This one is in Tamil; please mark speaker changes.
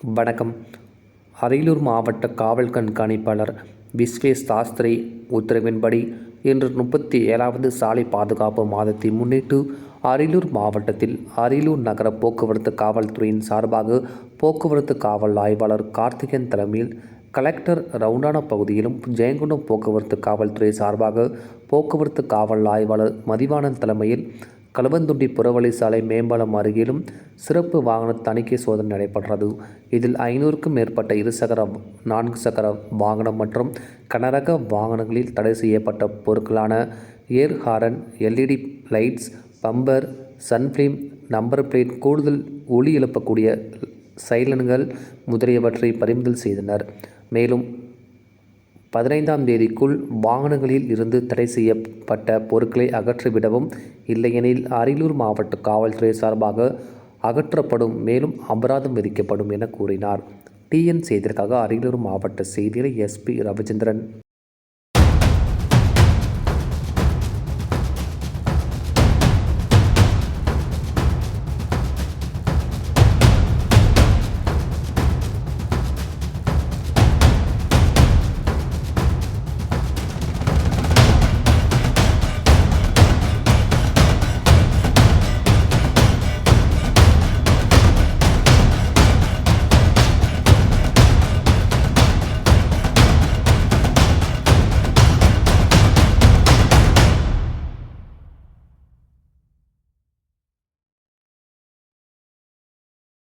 Speaker 1: வணக்கம். அரியலூர் மாவட்ட காவல் கண்காணிப்பாளர் விஸ்வேஷ் சாஸ்திரி உத்தரவின்படி இன்று முப்பத்தி ஏழாவது சாலை பாதுகாப்பு மாதத்தை முன்னிட்டு அரியலூர் மாவட்டத்தில் அரியலூர் நகர போக்குவரத்து காவல்துறையின் சார்பாக போக்குவரத்து காவல் ஆய்வாளர் கார்த்திகன் தலைமையில் கலெக்டர் ரவுண்டான பகுதியிலும் ஜெயங்குண்டம் போக்குவரத்து காவல்துறை சார்பாக போக்குவரத்து காவல் ஆய்வாளர் மதிவாணன் தலைமையில் கழுவந்துண்டி புறவழி சாலை மேம்பாலம் அருகிலும் சிறப்பு வாகன தணிக்கை சோதனை நடைபெற்றது. இதில் ஐநூறுக்கும் மேற்பட்ட இருசக்கர நான்கு சக்கர வாகனம் மற்றும் கனரக வாகனங்களில் தடை செய்யப்பட்ட பொருட்களான air horn LED lights bumper sun film number plate கூடுதல் ஒளி எழுப்பக்கூடிய சைலன்கள் முதலியவற்றை பறிமுதல் செய்தனர். மேலும் பதினைந்தாம் தேதிக்குள் வாகனங்களில் இருந்து தடை செய்யப்பட்ட பொருட்களை அகற்றிவிடவும் இல்லையெனில் அரியலூர் மாவட்ட காவல்துறை சார்பாக அகற்றப்படும் மேலும் அபராதம் விதிக்கப்படும் என கூறினார். டிஎன் செய்திற்காக அரியலூர் மாவட்ட செய்தியாளர் எஸ்பி ரவிச்சந்திரன்.